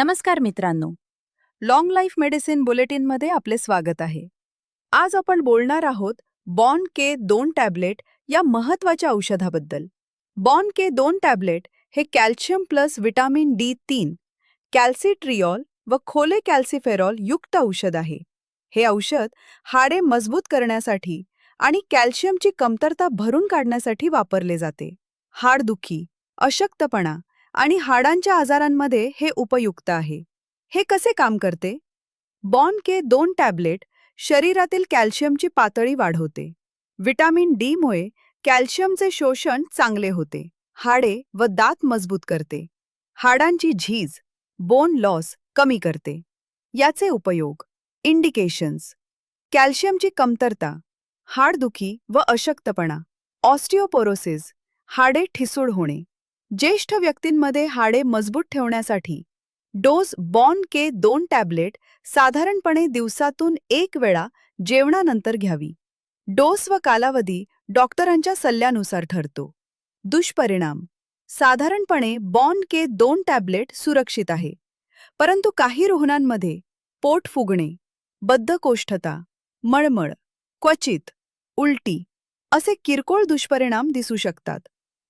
नमस्कार मित्रांनो. Long life medicine बुलेटिनमध्ये आपले स्वागत आहे. आज आपण बोलणार आहोत बॉन के दोन टॅबलेट या महत्त्वाच्या औषधाबद्दल. बॉन के दोन टॅबलेट हे कॅल्शियम प्लस व्हिटॅमिन डी तीन कॅल्सिट्रिऑल व खोले कॅल्सिफेरॉल युक्त औषध आहे. हे औषध हाडे मजबूत करण्यासाठी आणि कॅल्शियमची कमतरता भरून काढण्यासाठी वापरले जाते. हाडदुखी अशक्तपणा आणि हाडांच्या आजारांमध्ये हे उपयुक्त आहे. हे कसे काम करते? बॉन के दोन टॅबलेट शरीरातील कॅल्शियमची पातळी वाढवते. व्हिटॅमिन डीमुळे कॅल्शियमचे शोषण चांगले होते. हाडे व दात मजबूत करते. हाडांची झीज बोन लॉस कमी करते. याचे उपयोग इंडिकेशन्स कॅल्शियमची कमतरता हाडदुखी व अशक्तपणा. ऑस्टिओपोरोसिस हाडे ठिसूळ होणे. ज्येष्ठ व्यक्तींमध्ये हाडे मजबूत ठेवण्यासाठी डोस बॉन के दोन टॅबलेट साधारणपणे दिवसातून एक वेळा जेवणानंतर घ्यावी. डोस व कालावधी डॉक्टरांच्या सल्ल्यानुसार ठरतो. दुष्परिणाम. साधारणपणे बॉन के दोन टॅबलेट सुरक्षित आहे. परंतु काही रुग्णांमध्ये पोट फुगणे बद्धकोष्ठता मळमळ क्वचित उलटी असे किरकोळ दुष्परिणाम दिसू शकतात.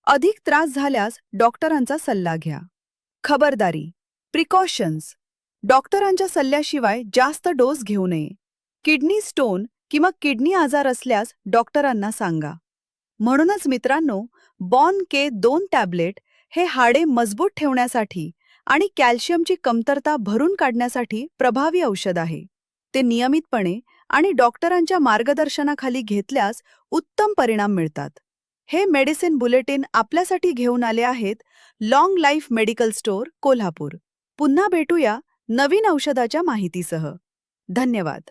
अधिक त्रास झाल्यास डॉक्टरांचा सल्ला घ्या. खबरदारी प्रिकॉशन्स डॉक्टरांच्या सल्ल्याशिवाय जास्त डोस घेऊ नये. किडनी स्टोन किंवा किडनी आजार असल्यास डॉक्टरांना सांगा. म्हणूनच मित्रांनो बॉन के दोन टॅबलेट हे हाडे मजबूत ठेवण्यासाठी आणि कॅल्शियमची कमतरता भरून काढण्यासाठी प्रभावी औषध आहे. ते नियमितपणे आणि डॉक्टरांच्या मार्गदर्शनाखाली घेतल्यास उत्तम परिणाम मिळतात. हे मेडिसिन बुलेटिन आपल्यासाठी घेऊन आले आहेत long life medical store Kolhapur. पुन्हा भेटूया नवीन औषधाच्या माहितीसह. धन्यवाद.